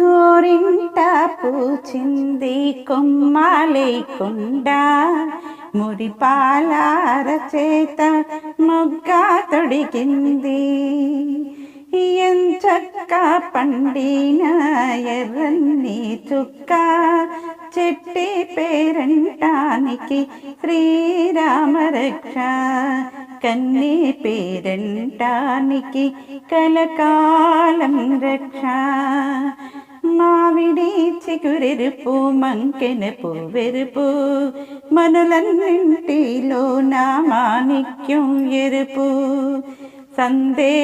గోరింట పూచింది కొమ్మ లేకుండా మురిపాలార చేత మొగ్గ తొడిగింది. ఎంచక్క పండిన ఎర్రన్ని చుక్క చెట్టి పేరంటానికి శ్రీరామ రక్ష. కన్ని పేరంటానికి కలకాలం రక్ష. మావిడి చిగురెరుపు మంకెన పువ్వెరుపు మనులన్నింటిలో నా మాణిక్యం ఎరుపు. సందే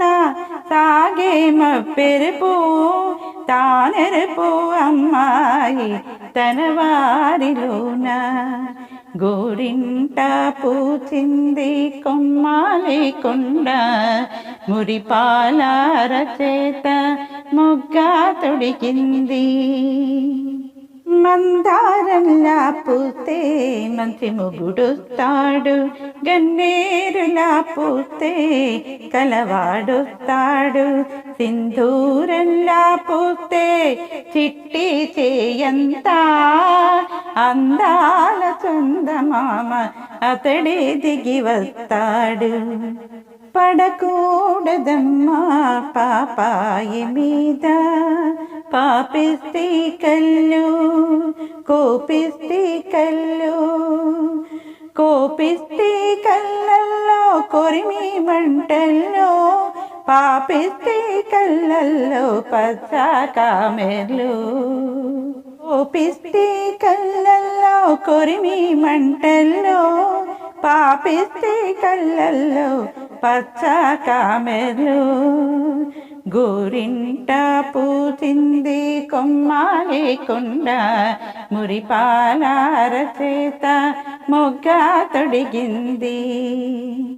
నా సాగే పెరుపు తానెరుపు అమ్మాయి తన వారిలోన. గోరింట పూచింది కొమ్మాలి కొండ మురిపాలార చేత మొగ్గ తొడిగింది మందారంలా పూతే మంచి మొగుడొస్తాడు గన్నేరులా పూతే కలవాడొస్తాడు సింధూరంలా పూతే చిట్టి చేయంతా అందాల చందమామ అతడే దిగి వస్తాడు పడకూడదమ్మా పాపాయి మీద. పాపిస్తే కళ్ళు కోపిస్తే కళ్ళు. కోపిస్తే కళ్ళల్లో కొరిమి మంటల్లో. పాపిస్తే కళ్ళల్లో పచ్చకామెర్లు కోపిస్తే కళ్ళల్లో కొరిమి మంటల్లో. పాపిస్తే కళ్ళల్లో పచ్చ కామెలు గోరింట పూచింది కొమ్మ లేకుండా మురిపాలార చేత మొగ్గ తొడిగింది.